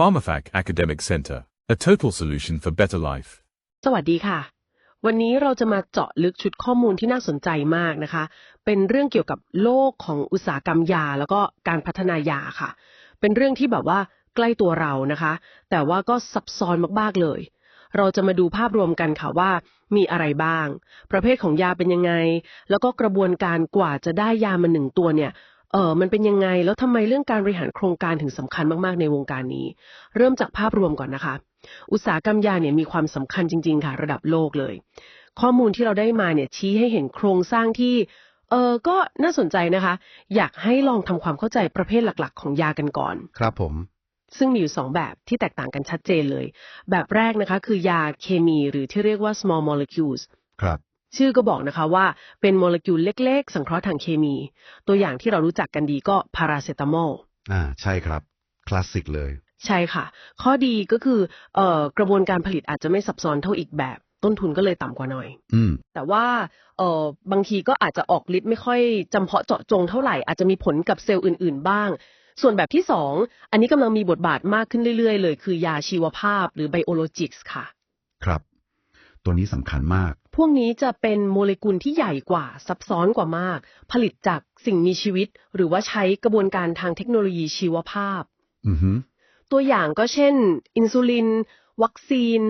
PharmaFac Academic Center, a total solution for better life. สวัสดีค่ะ วันนี้เราจะมาเจาะลึกชุดข้อมูลที่น่าสนใจมากนะคะ เป็นเรื่องเกี่ยวกับโลกของอุตสาหกรรมยา แล้วก็การพัฒนายาค่ะ เป็นเรื่องที่แบบว่าใกล้ตัวเรานะคะ แต่ว่าก็ซับซ้อนมากๆเลย เราจะมาดูภาพรวมกันค่ะว่ามีอะไรบ้าง ประเภทของยาเป็นยังไง แล้วก็กระบวนการกว่าจะได้ยามาหนึ่งตัวเนี่ย เออมันเป็นยังไง แล้วทำไมเรื่องการบริหารโครงการถึงสำคัญมากๆในวงการนี้ เริ่มจากภาพรวมก่อนนะคะ อุตสาหกรรมยาเนี่ยมีความสำคัญจริง ๆ ค่ะ ระดับโลกเลย ข้อมูลที่เราได้มาเนี่ยชี้ให้เห็นโครงสร้างที่เออก็น่าสนใจนะคะ อยากให้ลองทำความเข้าใจประเภทหลักๆ ของยากันก่อน ครับผม ซึ่งมีอยู่สองแบบที่แตกต่างกันชัดเจนเลย แบบแรกนะคะ คือยาเคมีหรือที่เรียกว่า small molecules ครับ ชื่อก็บอกนะคะว่าเป็นโมเลกุลเล็ก ๆ สังเคราะห์ทางเคมี ตัวอย่างที่เรารู้จักกันดีก็พาราเซตามอลอ่าใช่ครับ คลาสสิกเลย ใช่ค่ะ ข้อดีก็คือเอ่อกระบวนการผลิตอาจจะไม่ซับซ้อนเท่าอีกแบบ ต้นทุนก็เลยต่ำกว่าหน่อย อืม แต่ว่าเอ่อบางทีก็อาจจะออกฤทธิ์ไม่ค่อยจำเพาะเจาะจงเท่าไหร่อาจจะมีผลกับเซลล์อื่น ๆ บ้าง ส่วนแบบที่สองอันนี้กำลังมีบทบาทมากขึ้นเรื่อย ๆ เลย คือยาชีวภาพหรือไบโอโลจิกส์ค่ะ ครับ ตัวนี้สำคัญมาก พวกนี้จะเป็นโมเลกุลที่ใหญ่กว่าซับซ้อนกว่ามาก ผลิตจากสิ่งมีชีวิต หรือว่าใช้กระบวนการทางเทคโนโลยีชีวภาพอือฮึตัวอย่างก็เช่น อินซูลิน วัคซีน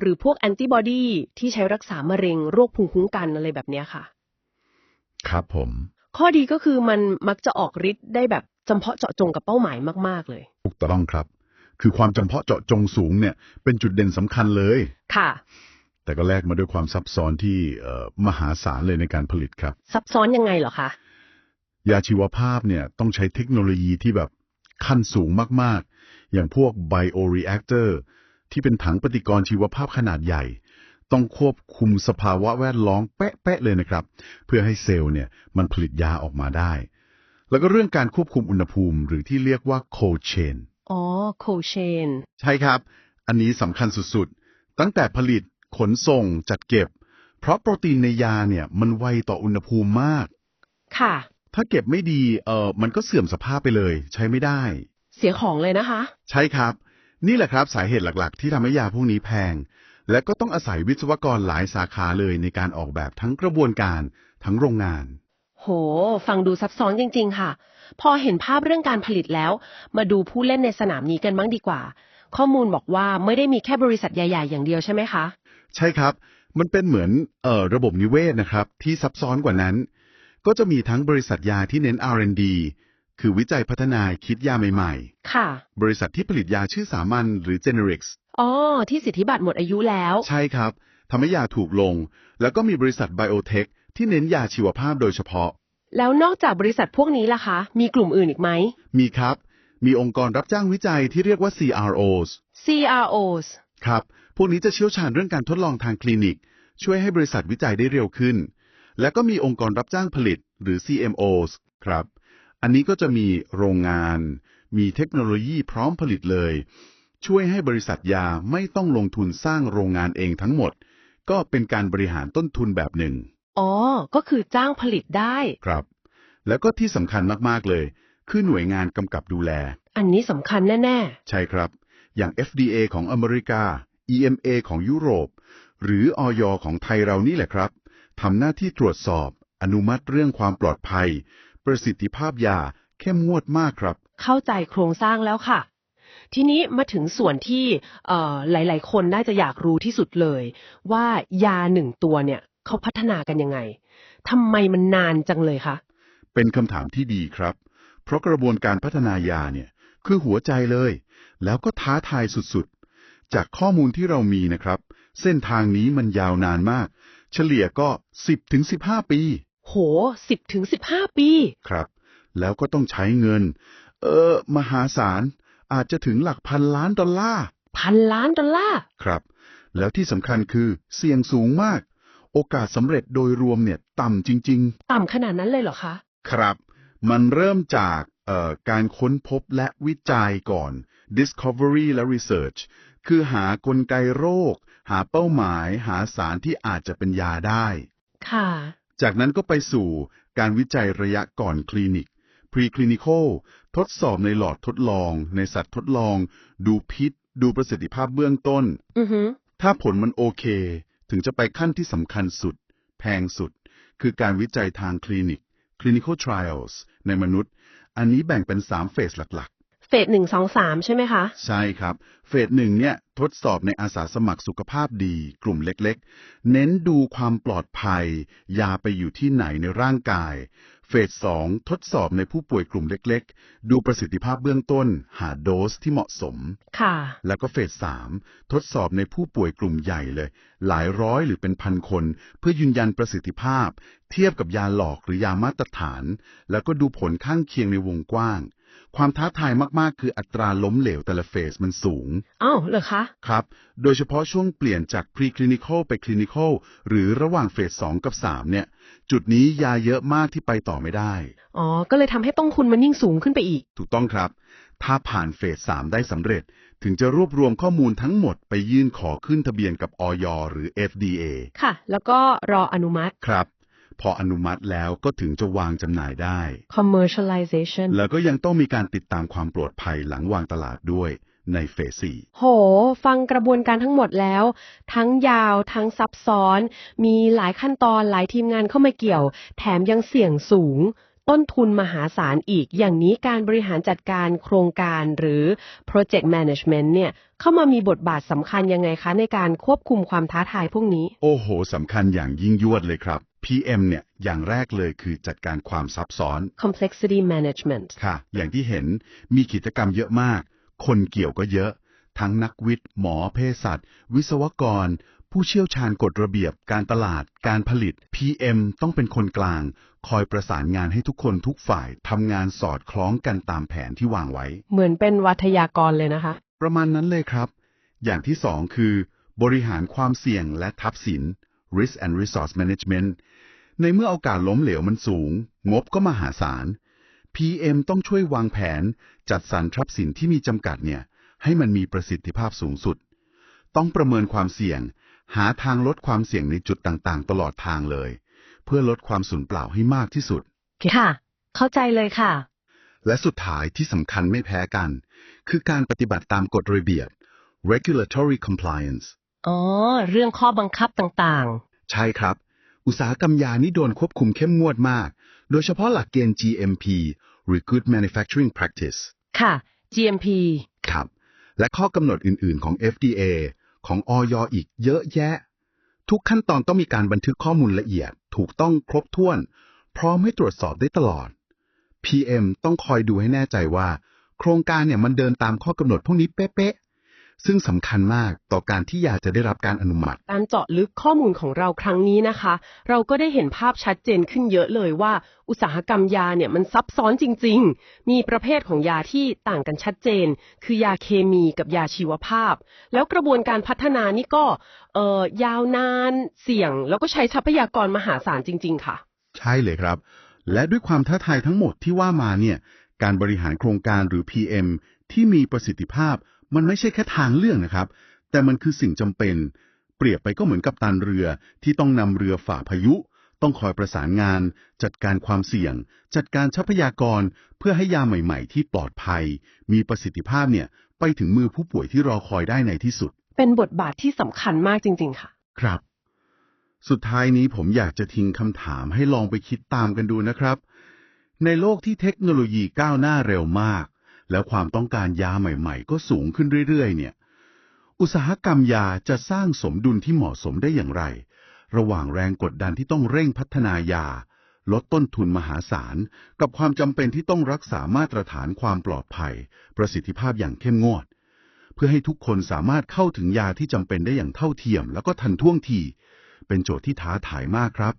หรือพวกแอนติบอดีที่ใช้รักษามะเร็งโรคภูมิคุ้มกันอะไรแบบเนี้ยค่ะ ครับผม ข้อดีก็คือมันมักจะออกฤทธิ์ได้แบบจำเพาะเจาะจงกับเป้าหมายมาก ๆ เลยถูกต้องครับ คือความจำเพาะเจาะจงสูงเนี่ย เป็นจุดเด่นสำคัญเลย ค่ะ แต่ก็แลกมาด้วยความซับซ้อนที่เอ่อมหาศาลเลยในการผลิตครับ ซับซ้อนยังไงเหรอคะ ยาชีวภาพเนี่ยต้องใช้เทคโนโลยีที่แบบขั้นสูงมากๆ อย่างพวกไบโอรีแอคเตอร์ที่เป็นถังปฏิกรณ์ชีวภาพขนาดใหญ่ ต้องควบคุมสภาวะแวดล้อมเป๊ะๆเลยนะครับ เพื่อให้เซลล์เนี่ยมันผลิตยาออกมาได้ แล้วก็เรื่องการควบคุมอุณหภูมิ หรือที่เรียกว่า cold chain อ๋อโคเชนใช่ครับ อันนี้สำคัญสุดๆ ตั้งแต่ผลิต ขนส่งจัดเก็บ เพราะโปรตีนในยาเนี่ยมันไวต่ออุณหภูมิมาก ค่ะ ถ้าเก็บไม่ดีเออมันก็เสื่อมสภาพไปเลย ใช้ไม่ได้ เสียของเลยนะคะ ใช่ครับ นี่แหละครับสาเหตุหลักๆ ที่ทำให้ยาพวกนี้แพง และก็ต้องอาศัยวิศวกรหลายสาขาเลยในการออกแบบทั้งกระบวนการทั้งโรงงาน โห ฟังดูซับซ้อนจริง ๆ ค่ะ พอเห็นภาพเรื่องการผลิตแล้ว มาดูผู้เล่นในสนามนี้กันบ้างดีกว่า ข้อมูลบอกว่าไม่ได้มีแค่บริษัทใหญ่ ๆ อย่างเดียวใช่ไหมคะ ใช่ครับ มันเป็นเหมือนเอ่อระบบนิเวศนะครับ ที่ซับซ้อนกว่านั้น ก็จะมีทั้งบริษัทยาที่เน้น R&D คือวิจัยพัฒนาคิดยาใหม่ค่ะๆบริษัทที่ผลิตยาชื่อสามัญหรือ generics อ๋อ ที่สิทธิบัตรหมดอายุแล้ว ใช่ครับทำให้ยาถูกลง แล้วก็มีบริษัทไบโอเทคที่เน้นยาชีวภาพโดยเฉพาะ แล้วนอกจากบริษัทพวกนี้ล่ะคะ มีกลุ่มอื่นอีกไหม มีครับ มีองค์กรรับจ้างวิจัยที่เรียกว่า CROs CROs ครับ พวกนี้จะเชี่ยวชาญเรื่องการทดลองทางคลินิก ช่วยให้บริษัทวิจัยได้เร็วขึ้น และก็มีองค์กรรับจ้างผลิตหรือ CMOs ครับ อันนี้ก็จะมีโรงงาน มีเทคโนโลยีพร้อมผลิตเลย ช่วยให้บริษัทยาไม่ต้องลงทุนสร้างโรงงานเองทั้งหมด ก็เป็นการบริหารต้นทุนแบบหนึ่ง อ๋อ ก็คือจ้างผลิตได้ ครับ แล้วก็ที่สำคัญมากๆเลย คือหน่วยงานกำกับดูแล อันนี้สำคัญแน่ ใช่ครับ อย่าง FDA ของอเมริกา EMA ของยุโรป หรืออย ของไทยเรานี่แหละครับทำหน้าที่ตรวจสอบ อนุมัติเรื่องความปลอดภัย ประสิทธิภาพยาเข้มงวดมากครับๆเข้าใจโครงสร้างแล้วค่ะ ทีนี้มาถึงส่วนที่เอ่อหลาย ๆ คนน่าจะอยากรู้ที่สุดเลย ว่ายาหนึ่งตัวเนี่ยเขาพัฒนากันยังไงทำไมมันนานจังเลยคะ เป็นคำถามที่ดีครับ เพราะกระบวนการพัฒนายาเนี่ยคือหัวใจเลย แล้วก็ท้าทายสุดๆ จากข้อมูลที่เรามีนะครับ เส้นทางนี้มันยาวนานมาก เฉลี่ยก็ 10-15 ปี โหสิบถึงสิบห้าปี ครับ แล้วก็ต้องใช้เงิน เออ มหาศาล อาจจะถึงหลักพันล้านดอลลาร์ พันล้านดอลลาร์ ครับ แล้วที่สำคัญคือเสี่ยงสูงมาก โอกาสสำเร็จโดยรวมเนี่ยต่ำจริง ต่ำขนาดนั้นเลยเหรอคะ ๆ ครับ มันเริ่มจากเอ่อการค้นพบและวิจัยก่อน discovery และ research คือหากลไกโรค หาเป้าหมาย หาสารที่อาจจะเป็นยาได้ ค่ะ จากนั้นก็ไปสู่การวิจัยระยะก่อนคลินิก preclinical ททดสอบในหลอดทดลอง ในสัตว์ทดลอง ดูพิษ ดูประสิทธิภาพเบื้องต้น อือฮึถ้าผลมันโอเค ถึงจะไปขั้นที่สำคัญสุด แพงสุด คือการวิจัยทางคลินิก clinical trials ในมนุษย์ อันนี้แบ่งเป็น 3 เฟสหลัก เฟสหนึ่งสองสามใช่ไหมคะๆใช่ครับ เฟสหนึ่งเนี่ยทดสอบในอาสาสมัครสุขภาพดี กลุ่มเล็กๆ เน้นดูความปลอดภัย ยาไปอยู่ที่ไหนในร่างกาย เฟสสองทดสอบในผู้ป่วยกลุ่มเล็กๆ ดูประสิทธิภาพเบื้องต้น หาโดสที่เหมาะสม ค่ะ แล้วก็เฟสสามทดสอบในผู้ป่วยกลุ่มใหญ่เลย หลายร้อยหรือเป็นพันคน เพื่อยืนยันประสิทธิภาพ เทียบกับยาหลอกหรือยามาตรฐาน แล้วก็ดูผลข้างเคียงในวงกว้าง ความท้าทายมากๆ คืออัตราล้มเหลวแต่ละเฟสมันสูง อ้าวเหรอคะ ครับ โดยเฉพาะช่วงเปลี่ยนจาก preclinical ไป clinical หรือระหว่างเฟส 2 กับ 3 เนี่ย จุดนี้ยาเยอะมากที่ไปต่อไม่ได้ อ๋อ ก็เลยทำให้ต้นทุนมันยิ่งสูงขึ้นไปอีก ถูกต้องครับ ถ้าผ่านเฟส 3 ได้สำเร็จ ถึงจะรวบรวมข้อมูลทั้งหมดไปยื่นขอขึ้นทะเบียนกับออยหรือ FDA ค่ะ แล้วก็รออนุมัติ ครับ พออนุมัติแล้วก็ถึงจะวางจำหน่ายได้ commercialization แล้วก็ยังต้องมีการติดตามความปลอดภัยหลังวางตลาดด้วยในเฟส4โห ฟังกระบวนการทั้งหมดแล้ว ทั้งยาวทั้งซับซ้อน มีหลายขั้นตอนหลายทีมงานเข้ามาเกี่ยว แถมยังเสี่ยงสูง ต้นทุนมหาศาลอีก อย่างนี้การบริหารจัดการโครงการหรือ project management เนี่ย เข้ามามีบทบาทสำคัญยังไงคะ ในการควบคุมความท้าทายพวกนี้ โอ้โหสำคัญอย่างยิ่งยวดเลยครับ PM เนี่ยอย่างแรกเลยคือจัดการความซับซ้อน complexity management ค่ะ อย่างที่เห็นมีกิจกรรมเยอะมาก คนเกี่ยวก็เยอะ ทั้งนักวิทย์ หมอเภสัชวิศวกร ผู้เชี่ยวชาญกฎระเบียบ การตลาด การผลิต PM ต้องเป็นคนกลาง คอยประสานงานให้ทุกคนทุกฝ่ายทำงานสอดคล้องกันตามแผนที่วางไว้ เหมือนเป็นวัทยากรเลยนะคะ ประมาณนั้นเลยครับ อย่างที่สองคือบริหารความเสี่ยงและทับสิน risk and resource management ในเมื่อโอกาสล้มเหลวมันสูง งบก็มหาศาล PM ต้องช่วยวางแผน จัดสรรทรัพย์สินที่มีจำกัดเนี่ย ให้มันมีประสิทธิภาพสูงสุด ต้องประเมินความเสี่ยง หาทางลดความเสี่ยงในจุดต่างๆ ตลอดทางเลย เพื่อลดความสูญเปล่าให้มากที่สุด ค่ะ เข้าใจเลยค่ะ และสุดท้ายที่สำคัญไม่แพ้กัน คือการปฏิบัติตามกฎระเบียบ regulatory compliance อ๋อ เรื่องข้อบังคับต่างใช่ครับ อุตสาหกรรมยานี่โดนควบคุมเข้มงวดมาก โดยเฉพาะหลักเกณฑ์ GMP หรือ Good Manufacturing Practice ๆค่ะ GMP ครับ และข้อกำหนดอื่นๆของ FDA ของออยอีกเยอะแยะ ทุกขั้นตอนต้องมีการบันทึกข้อมูลละเอียด ถูกต้องครบถ้วน พร้อมให้ตรวจสอบได้ตลอด PM ต้องคอยดูให้แน่ใจว่า โครงการเนี่ยมันเดินตามข้อกำหนดพวกนี้เป๊ะๆ ซึ่งสำคัญมากต่อการที่ยาจะได้รับการอนุมัติ การเจาะลึกข้อมูลของเราครั้งนี้นะคะ เราก็ได้เห็นภาพชัดเจนขึ้นเยอะเลยว่า อุตสาหกรรมยาเนี่ยมันซับซ้อนจริง ๆ มีประเภทของยาที่ต่างกันชัดเจน คือยาเคมีกับยาชีวภาพ แล้วกระบวนการพัฒนานี่ก็เอ่อยาวนานเสี่ยง แล้วก็ใช้ทรัพยากรมหาศาลจริง ๆ ค่ะ ใช่เลยครับ และด้วยความท้าทายทั้งหมดที่ว่ามาเนี่ยการบริหารโครงการหรือ PM ที่มีประสิทธิภาพ มันไม่ใช่แค่ทางเลือกนะครับ แต่มันคือสิ่งจำเป็น เปรียบไปก็เหมือนกับตันเรือที่ต้องนำเรือฝ่าพายุ ต้องคอยประสานงาน จัดการความเสี่ยง จัดการทรัพยากร เพื่อให้ยาใหม่ ๆ ที่ปลอดภัย มีประสิทธิภาพเนี่ยไปถึงมือผู้ป่วยที่รอคอยได้ในที่สุด เป็นบทบาทที่สำคัญมากจริง ๆ ค่ะ ครับ สุดท้ายนี้ผมอยากจะทิ้งคำถามให้ลองไปคิดตามกันดูนะครับ ในโลกที่เทคโนโลยีก้าวหน้าเร็วมาก แล้วความต้องการยาใหม่ ๆ ก็สูงขึ้นเรื่อยๆ เนี่ย อุตสาหกรรมยาจะสร้างสมดุลที่เหมาะสมได้อย่างไร ระหว่างแรงกดดันที่ต้องเร่งพัฒนายา ลดต้นทุนมหาศาล กับความจำเป็นที่ต้องรักษามาตรฐานความปลอดภัย ประสิทธิภาพอย่างเข้มงวด เพื่อให้ทุกคนสามารถเข้าถึงยาที่จำเป็นได้อย่างเท่าเทียม แล้วก็ทันท่วงที เป็นโจทย์ที่ท้าทายมากครับ